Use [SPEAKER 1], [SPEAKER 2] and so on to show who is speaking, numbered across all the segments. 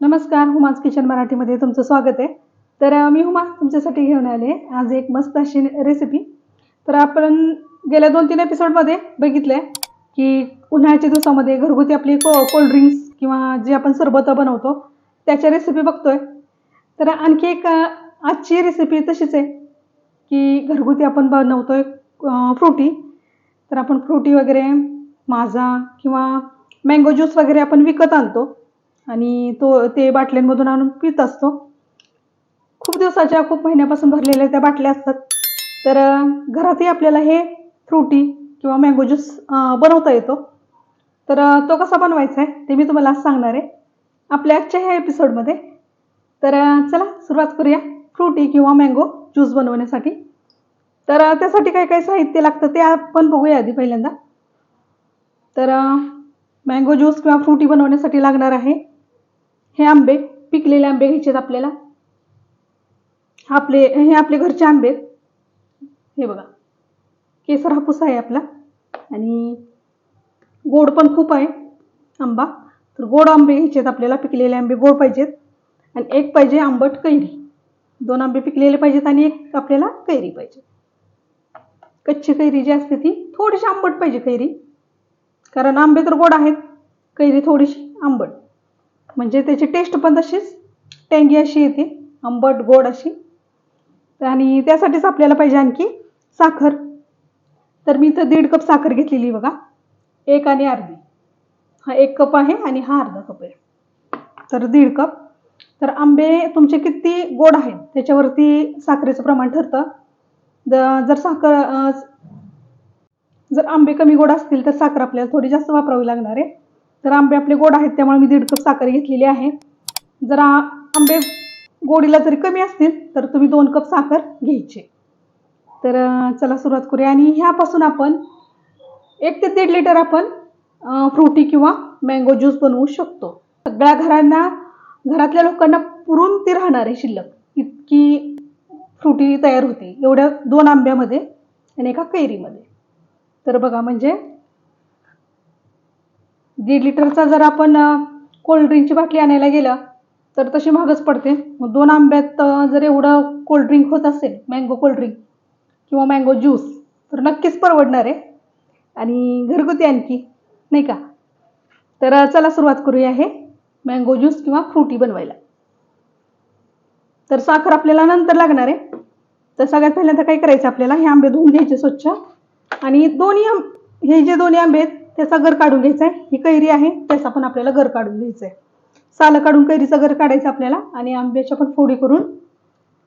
[SPEAKER 1] नमस्कार हुमाज किचन मराठीमध्ये तुमचं स्वागत आहे. तर मी हुमा तुमच्यासाठी घेऊन आले. आज एक मस्त अशी रेसिपी तर आपण गेल्या दोन तीन एपिसोडमध्ये बघितलं आहे की उन्हाळ्याच्या दिवसामध्ये घरगुती आपली को कोल्ड ड्रिंक्स किंवा जे आपण सरबतं बनवतो त्याच्या रेसिपी बघतोय. तर आणखी एक आजची रेसिपी तशीच आहे की घरगुती आपण बनवतोय फ्रुटी. तर आपण फ्रुटी वगैरे माझा किंवा मँगो ज्यूस वगैरे आपण विकत आणतो. आणि तो ते बाटल्यांमधून आणून पित असतो. खूप दिवसाच्या खूप महिन्यापासून भरलेल्या त्या बाटल्या असतात. तर घरातही आपल्याला हे फ्रुटी किंवा मँगो ज्यूस बनवता येतो. तर तो कसा बनवायचा आहे ते मी तुम्हाला आज सांगणार आहे. आपल्या आजच्या ह्या एपिसोडमध्ये तर चला सुरुवात करूया. फ्रुटी किंवा मँगो ज्यूस बनवण्यासाठी. तर त्यासाठी काय काय साहित्य लागतं ते आपण बघूया आधी पहिल्यांदा. तर मँगो ज्यूस किंवा फ्रुटी बनवण्यासाठी लागणार आहे. हे आंबे पिकलेले आंबे घ्यायचे आहेत आपल्याला. आपले हे आपले घरचे आंबे आहेत. हे बघा. केसर हापूस आहे आपला. आणि गोड पण खूप आहे आंबा. तर गोड आंबे घ्यायचे आहेत आपल्याला. पिकलेले आंबे गोड पाहिजेत. आणि एक पाहिजे आंबट कैरी. दोन आंबे पिकलेले पाहिजेत आणि एक आपल्याला कैरी पाहिजे. कच्ची कैरी जी असते ती थोडीशी आंबट पाहिजे कैरी. कारण आंबे तर गोड आहेत. कैरी थोडीशी आंबट. म्हणजे त्याची टेस्ट पण तशीच. टँगी अशी येते आंबट गोड अशी. आणि त्यासाठीच आपल्याला पाहिजे आणखी साखर. तर मी इथं दीड कप साखर घेतलेली बघा. एक आणि अर्धी. हा एक कप आहे आणि हा अर्धा कप आहे. तर दीड कप. तर आंबे तुमचे किती गोड आहेत त्याच्यावरती साखरेचं प्रमाण ठरतं. जर साखर जर आंबे कमी गोड असतील तर साखर आपल्याला थोडी जास्त वापरावी लागणार आहे. तर आंबे आपले गोड आहेत त्यामुळे मी दीड कप साखर घेतलेली आहे. जर आंबे गोडीला जरी कमी असतील तर तुम्ही दोन कप साखर घ्यायची. तर चला सुरुवात करूया. आणि ह्यापासून आपण एक ते दीड लिटर आपण फ्रुटी किंवा मँगो ज्यूस बनवू शकतो. सगळ्या घरांना घरातल्या लोकांना पुरून ती राहणार आहे शिल्लक. इतकी फ्रुटी तयार होते. एवढ्या दोन आंब्यामध्ये आणि एका कैरीमध्ये. तर बघा म्हणजे दीड लिटरचा जर आपण कोल्ड्रिंकची बाटली आणायला गेलं तर तशी महागच पडते. मग दोन आंब्यात जर एवढं कोल्ड्रिंक होत असेल मँगो कोल्ड्रिंक किंवा मँगो ज्यूस तर नक्कीच परवडणार आहे. आणि घरगुती आणखी नाही का? तर चला सुरुवात करूया हे मँगो ज्यूस किंवा फ्रुटी बनवायला. तर साखर आपल्याला नंतर लागणार आहे. तर सगळ्यात पहिल्यांदा काय करायचं आपल्याला? हे आंबे धुवून घ्यायचे स्वच्छ. आणि दोन्ही आंब हे जे दोन्ही आंबे आहेत त्याचा गर काढून घ्यायचा आहे ही कैरी आहे त्याचा पण आपल्याला गर काढून घ्यायचा आहे सालं काढून कैरीचा गर काढायचा आपल्याला आणि आंब्याच्या पण फोडी करून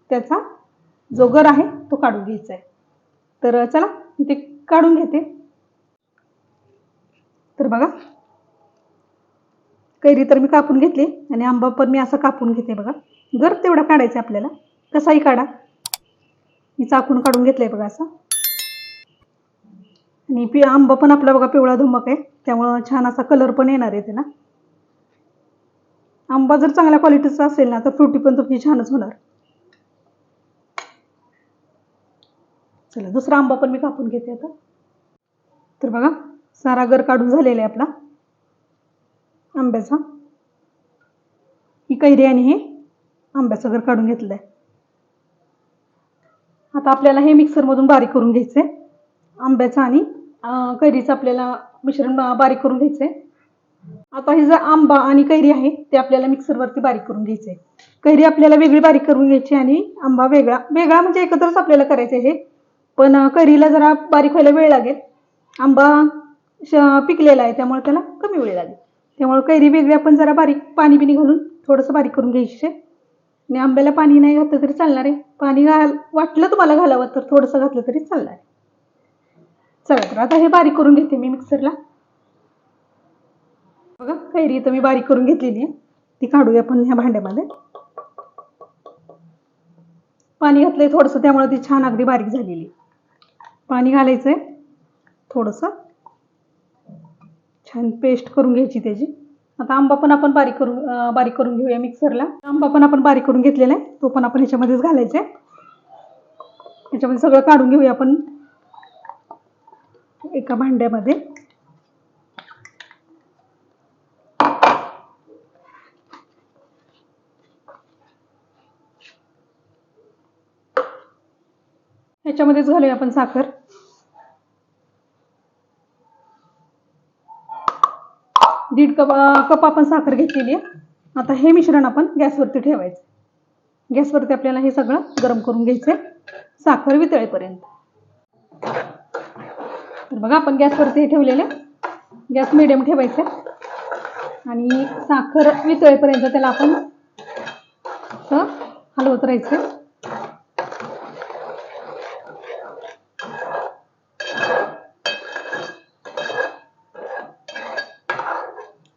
[SPEAKER 1] त्याचा जो गर आहे तो काढून घ्यायचा आहे तर चला मी ते काढून घेते. तर बघा कैरी तर मी कापून घेतली आणि आंबा पण मी असा कापून घेते बघा. गर तेवढा काढायचा आहे आपल्याला. कसाही काढा. मी चाकून काढून घेतलंय बघा असं. आणि पि आंबा पण आपला बघा पिवळा धमक आहे. त्यामुळं छान असा कलर पण येणार आहे त्याला. आंबा जर चांगल्या क्वालिटीचा असेल ना तर फ्रुटी पण तुमची छानच होणार. चला दुसरा आंबा पण मी कापून घेते आता. तर बघा सारा गर काढून झालेला आहे आपला. आंब्याचा. ही कैरी आणि हे आंब्याचं गर काढून घेतलं आहे आता आपल्याला हे मिक्सरमधून बारीक करून घ्यायचं आहे आंब्याचं आणि कैरीचं आपल्याला मिश्रण बारीक करून घ्यायचं आहे आता हे जे आंबा आणि कैरी आहे ते आपल्याला मिक्सरवरती बारीक करून घ्यायचं आहे कैरी आपल्याला वेगळी बारीक करून घ्यायची आणि आंबा वेगळा वेगळा म्हणजे एकत्रच आपल्याला करायचं आहे हे. पण कैरीला जरा बारीक व्हायला वेळ लागेल. आंबा श- पिकलेला आहे त्यामुळे त्याला कमी वेळ लागेल. त्यामुळे कैरी वेगळी आपण जरा बारीक पाणी बिणी घालून थोडंसं बारीक करून घ्यायची आणि आंब्याला पाणी नाही घातलं तरी चालणार आहे. पाणी घाल वाटलं तुम्हाला घालावं तर थोडंसं घातलं तरी चालणार आहे. चला तर आता हे बारीक करून घेते मी मिक्सरला. बघा कैरी तर मी बारीक करून घेतलेली आहे. ती काढूया आपण ह्या भांड्यामध्ये. पाणी घातलंय थोडंसं त्यामुळे ती छान अगदी बारीक झालेली पाणी घालायचंय थोडंसं. छान पेस्ट करून घ्यायची त्याची. आता आंबा पण आपण बारीक करून बारीक करून घेऊया मिक्सरला. आंबा पण आपण बारीक करून घेतलेला आहे. तो पण आपण ह्याच्यामध्येच घालायचा आहे. ह्याच्यामध्ये सगळं काढून घेऊया आपण. एका भांड्यामध्ये. याच्यामध्येच घालूया आपण साखर. दीड कप कप आपण साखर घेतलेली आहे. आता हे मिश्रण आपण गॅसवरती ठेवायचं. गॅसवरती आपल्याला हे सगळं गरम करून घ्यायचं आहे साखर वितळेपर्यंत. तर बघा आपण गॅसवरती हे ठेवलेलं. गॅस मिडियम ठेवायचं. आणि साखर वितळेपर्यंत त्याला आपण हलवत राहायचं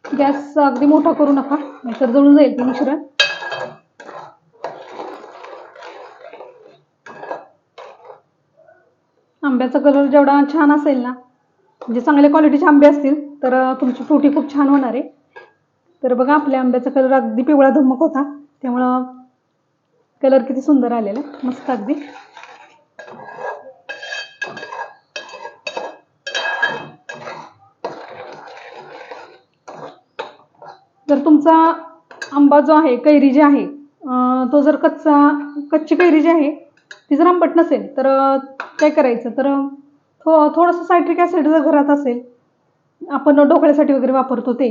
[SPEAKER 1] गॅस अगदी मोठा करू नका नाहीतर जळून जाईल ते मिश्रण. आंब्याचा कलर जेवढा छान असेल ना म्हणजे चांगल्या क्वालिटीचे आंबे असतील तर तुमची फ्रुटी खूप छान होणार आहे. तर बघा आपल्या आंब्याचा कलर अगदी पिवळा धमक होता. त्यामुळं कलर किती सुंदर आलेला मस्त अगदी. जर तुमचा आंबा जो आहे कैरी जी आहे तो जर कच्चा कच्ची कैरी जी आहे ती जर आंबट नसेल तर काय करायचं? तर थो थोडंसं सायट्रिक ॲसिड जर घरात असेल आपण ढोकळ्यासाठी वगैरे वापरतो ते.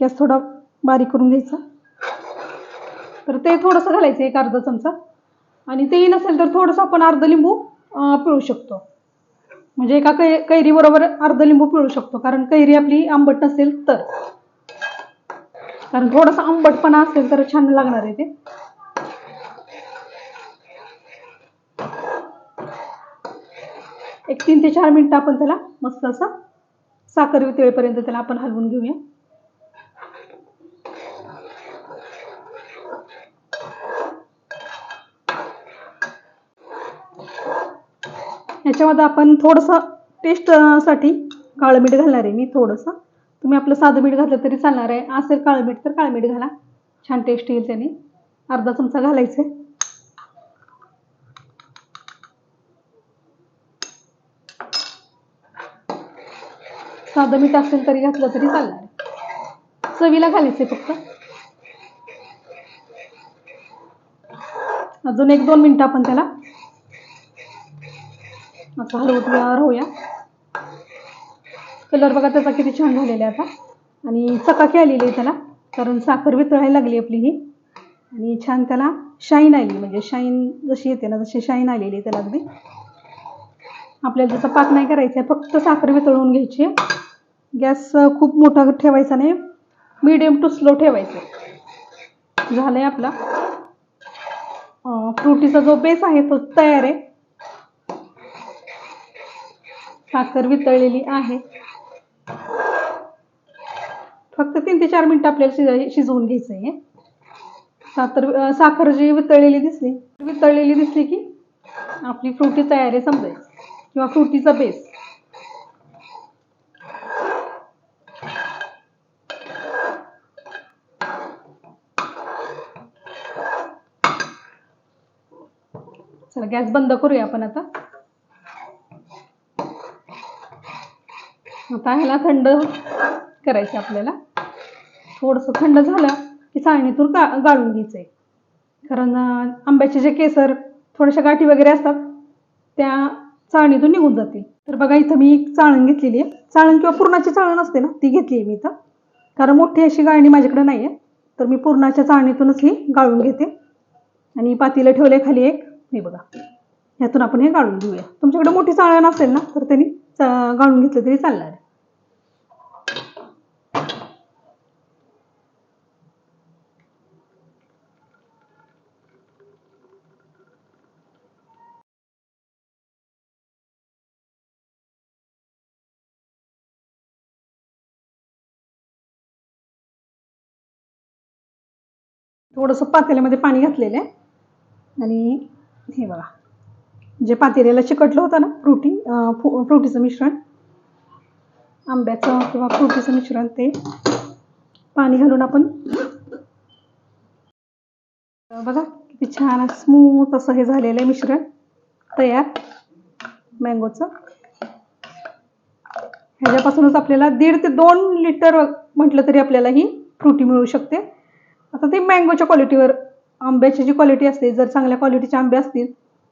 [SPEAKER 1] गॅस थोडा बारीक करून घ्यायचा. तर ते थोडंसं घालायचं एक अर्धा चमचा. आणि तेही नसेल तर थोडंसं आपण अर्ध लिंबू पिळू शकतो. म्हणजे एका कै कैरीबरोबर अर्ध लिंबू पिळू शकतो कारण कैरी आपली आंबट नसेल तर. कारण थोडासा आंबटपणा असेल तर छान लागणार आहे ते एक तीन ते चार मिनिटं आपण त्याला मस्त असं साखर वितळेपर्यंत त्याला आपण हलवून घेऊया. याच्यामध्ये आपण थोडंसं टेस्टसाठी काळं मीठ घालणार आहे मी थोडंसं. तुम्ही आपलं साधं मीठ घातलं तरी चालणार आहे. असेल काळं मीठ तर काळं मीठ घाला. छान टेस्ट येईल त्याने. अर्धा चमचा घालायचे साधं मीठ असेल तरी घातलं तरी चालणार. चवीला घालायचे फक्त. अजून एक दोन मिनटं आपण त्याला असं हलवत राहूया. कलर बघा त्याचा किती छान झालेला आहे आता. आणि चकाकी आलेली आहे त्याला कारण साखर वितळायला लागली आपली ही. आणि छान त्याला शाईन आली म्हणजे शाईन जशी येते ना तशी शाईन आलेली आहे त्याला अगदी. आपल्याला जसं पाक नाही करायचं आहे फक्त साखर वितळवून घ्यायची आहे. गॅस खूप मोठा ठेवायचा नाही. मीडियम टू स्लो ठेवायचं. झालं आहे आपला फ्रुटीचा जो बेस आहे तो तयार आहे. साखर वितळलेली आहे. फक्त तीन ते चार मिनटं आपल्याला शिजाय शिजवून घ्यायचं आहे साखर साखर जी वितळलेली दिसली वितळलेली दिसली की आपली फ्रुटी तयार आहे समजायची. किंवा फ्रुटीचा बेस. चला गॅस बंद करूया आपण आता. आता ह्याला थंड करायचं आपल्याला. थोडंसं थंड झालं की चाळणीतून गा गाळून घ्यायचं आहे कारण आंब्याचे जे केसर थोड्याशा गाठी वगैरे असतात त्या चाळणीतून निघून जातील. तर बघा इथं मी एक चाळण घेतलेली आहे. चाळण किंवा पूर्णाची चाळण असते ना ती घेतली आहे मी इथं. कारण मोठी अशी गाळणी माझ्याकडे नाही आहे तर मी पूर्णाच्या चाळणीतूनच ही गाळून घेते. आणि पातीला ठेवले खाली एक. हे बघा. ह्यातून आपण हे गाळून घेऊया. तुमच्याकडे मोठी चाळण असेल ना तर त्यांनी गाळून घेतलं तरी चालणार आहे. थोडंसं पातेल्यामध्ये पाणी घातलेलं आहे. आणि हे बघा. जे पातेल्याला चिकटलं होतं ना फ्रुटी फ्रुटीचं मिश्रण आंब्याचं किंवा फ्रुटीचं मिश्रण ते पाणी घालून आपण बघा किती छान स्मूथ असं हे झालेलं आहे मिश्रण तयार. मँगोचं ह्याच्यापासूनच आपल्याला दीड ते दोन लिटर म्हटलं तरी आपल्याला ही फ्रुटी मिळू शकते. आता ते मँगोच्या क्वालिटीवर आंब्याची जी क्वालिटी असते जर चांगल्या क्वालिटीचे आंबे असतील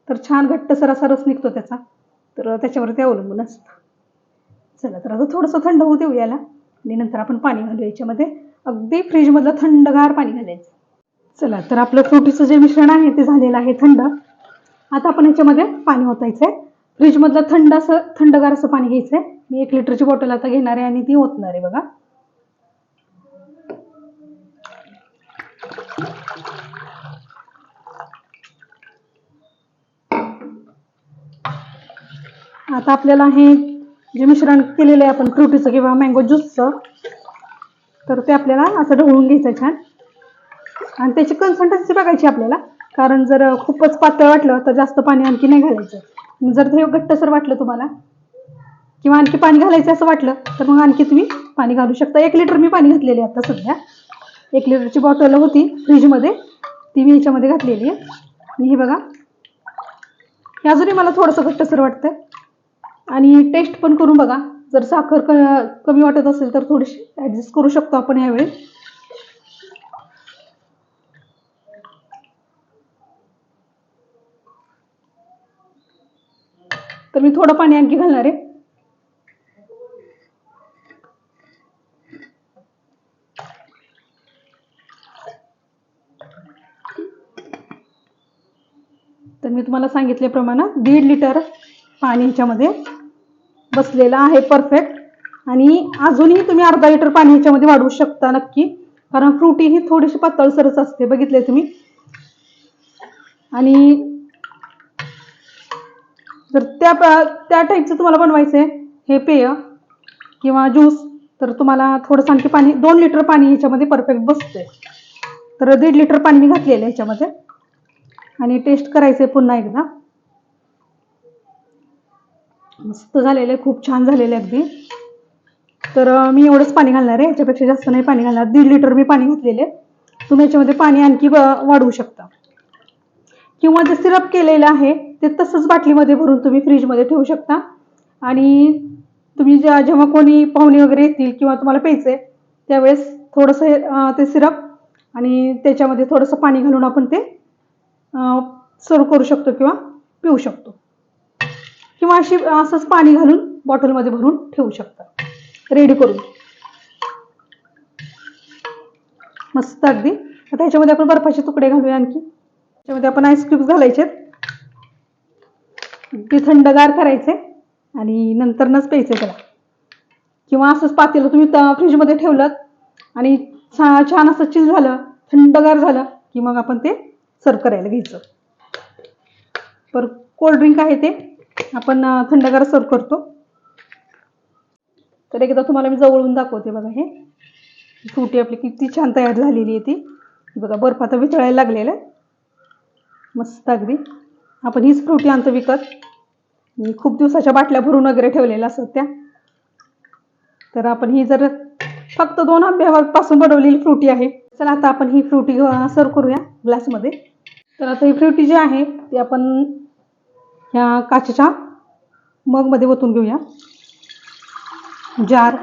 [SPEAKER 1] तर छान घट्टसर असा रस निघतो त्याचा. तर त्याच्यावरती अवलंबून असतं. चला तर आता थोडंसं थंड होऊ देऊ याला. आणि नंतर आपण पाणी घालू याच्यामध्ये. अगदी फ्रीजमधलं थंडगार पाणी घालायचं. चला तर आपलं फ्रुटीचं जे मिश्रण आहे ते झालेलं आहे थंड. आता आपण याच्यामध्ये पाणी ओतायचं आहे फ्रीजमधलं थंड असं थंडगार असं पाणी घ्यायचं आहे मी एक लिटरची बॉटल आता घेणार आहे आणि ती ओतणार आहे बघा. आता आपल्याला हे जे मिश्रण केलेलं आहे आपण फ्रुटीचं किंवा मँगो ज्यूसचं तर ते आपल्याला असं ढवळून घ्यायचं छान. आणि त्याची कन्सिस्टन्सी बघायची आपल्याला. कारण जर खूपच पातळ वाटलं तर जास्त पाणी आणखी नाही घालायचं. जर ते घट्टसर वाटलं तुम्हाला किंवा आणखी पाणी घालायचं असं वाटलं तर मग आणखी तुम्ही पाणी घालू शकता. एक लिटर मी पाणी घातलेले आहे आता सध्या. एक लिटरची बॉटल होती फ्रीजमध्ये ती मी याच्यामध्ये घातलेली आहे. आणि हे बघा. हे अजूनही मला थोडंसं घट्टसर वाटतंय. आणि टेस्ट पण करून बघा. जर साखर क कमी वाटत असेल तर थोडीशी ॲडजस्ट करू शकतो आपण यावेळी. तर मी थोडं पाणी आणखी घालणार आहे. तर मी तुम्हाला सांगितल्याप्रमाणे दीड लिटर पाणी ह्याच्यामध्ये बसलेला आहे परफेक्ट आणि अजूनही तुम्ही अर्धा लिटर पाणी ह्याच्यामध्ये वाढवू शकता नक्की. कारण फ्रुटी ही थोडीशी पातळसरच असते. बघितले तुम्ही. आणि जर त्या त्या टाईपचं तुम्हाला बनवायचं आहे हे पेय किंवा ज्यूस तर तुम्हाला थोडंसं आणखी पाणी दोन लिटर पाणी ह्याच्यामध्ये परफेक्ट बसते तर दीड लिटर पाणी मी घातलेलं आहे ह्याच्यामध्ये. आणि टेस्ट करायचं आहे पुन्हा एकदा. मस्त झालेलं आहे खूप छान झालेलं आहे अगदी. तर मी एवढंच पाणी घालणार आहे याच्यापेक्षा जास्त नाही पाणी घालणार. दीड लिटर मी पाणी घातलेले तुम्ही याच्यामध्ये पाणी आणखी वाढवू शकता. किंवा जे सिरप केलेलं आहे ते तसंच बाटलीमध्ये भरून तुम्ही फ्रीजमध्ये ठेवू शकता. आणि तुम्ही ज्या जेव्हा कोणी पाहुणे वगैरे येतील किंवा तुम्हाला प्यायचं आहे त्यावेळेस थोडंसं हे, ते सिरप आणि त्याच्यामध्ये थोडंसं पाणी घालून आपण ते सर्व करू शकतो किंवा पिऊ शकतो. किंवा अशी असंच पाणी घालून बॉटलमध्ये भरून ठेवू शकता. रेडी करून. मस्त अगदी. आता ह्याच्यामध्ये आपण बर्फाचे तुकडे घालूया आणखी. त्याच्यामध्ये आपण आईस क्यूब्स घालायचे ते थंडगार करायचे. आणि नंतरनच प्यायचे त्याला. किंवा असंच पातेलं तुम्ही फ्रीजमध्ये ठेवलं आणि छान असं चिल झालं थंडगार झालं की मग आपण ते सर्व करायला घ्यायचं. पर कोल्ड ड्रिंक आहे ते. आपण थंडगार सर्व करतो. तर एकदा तुम्हाला मी जवळून दाखवते बघा हे. फ्रुटी आपली किती छान तयार झालेली आहे ती. बघा बर्फ आता वितळायला लागलेलं आहे. मस्त अगदी. आपण हीच फ्रुटी आणतो विकत. खूप दिवसाच्या बाटल्या भरून वगैरे ठेवलेल्या असतात त्या. तर आपण ही जर फक्त दोन आंब्यापासून बनवलेली फ्रुटी आहे. चला आता आपण ही फ्रुटी सर्व करूया ग्लासमध्ये तर आता ही फ्रुटी जी आहे ती आपण ह्या काचेच्या मगमध्ये ओतून घेऊया. जार.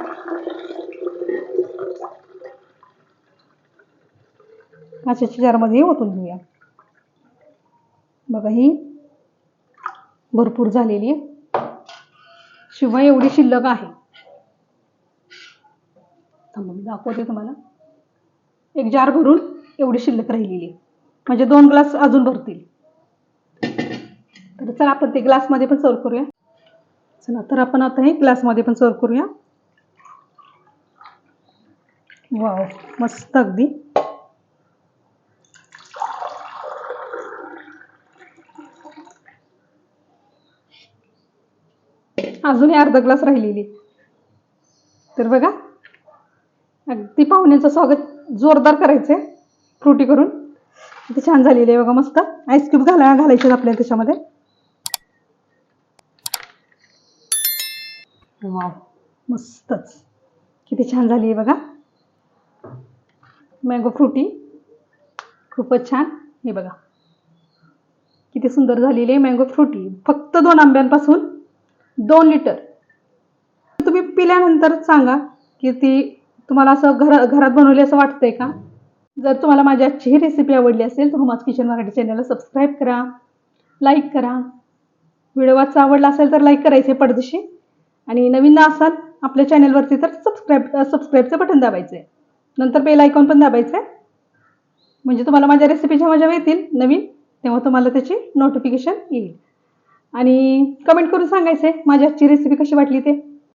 [SPEAKER 1] काचेच्या जारमध्ये ओतून घेऊया. बघा ही भरपूर झालेली आहे. शिवाय एवढी शिल्लक आहे. मी दाखवते तुम्हाला. एक जार भरून एवढी शिल्लक राहिलेली आहे. म्हणजे दोन ग्लास अजून भरतील. चला आपण ते ग्लासमध्ये पण सर्व करूया. चला तर आपण आता हे ग्लासमध्ये पण सर्व करूया. वाव मस्त अगदी. अजूनही अर्धा ग्लास राहिलेली. तर बघा अगदी पाहुण्यांचं स्वागत जोरदार करायचंय फ्रुटी करून. ते छान झालेली आहे बघा मस्त. आईस्क्यूब घाला घालायचे आपल्याला त्याच्यामध्ये. वाव. मस्तच. किती छान झाली आहे बघा. मँगो फ्रुटी खूपच छान. हे बघा. किती सुंदर झालेली आहे मँगो फ्रुटी फक्त दोन आंब्यांपासून दोन लिटर तुम्ही पिल्यानंतर सांगा की ती तुम्हाला असं घर घरात बनवली असं वाटतंय का? जर तुम्हाला माझी आजची ही रेसिपी आवडली असेल तर हुमाच किचन मराठी चॅनलला सबस्क्राईब करा लाईक करा. व्हिडिओ वाचा आवडला असेल तर लाईक करायचे पडदेशी. आणि नवीन असाल आपल्या चॅनलवरती तर सबस्क्राईब सबस्क्राईबचं बटन दाबायचं आहे नंतर बेल आयकॉन पण दाबायचं आहे म्हणजे तुम्हाला माझ्या रेसिपी जेव्हा जेव्हा येतील नवीन तेव्हा तुम्हाला त्याची नोटिफिकेशन येईल. आणि कमेंट करून सांगायचं आहे माझी आजची रेसिपी कशी वाटली ते?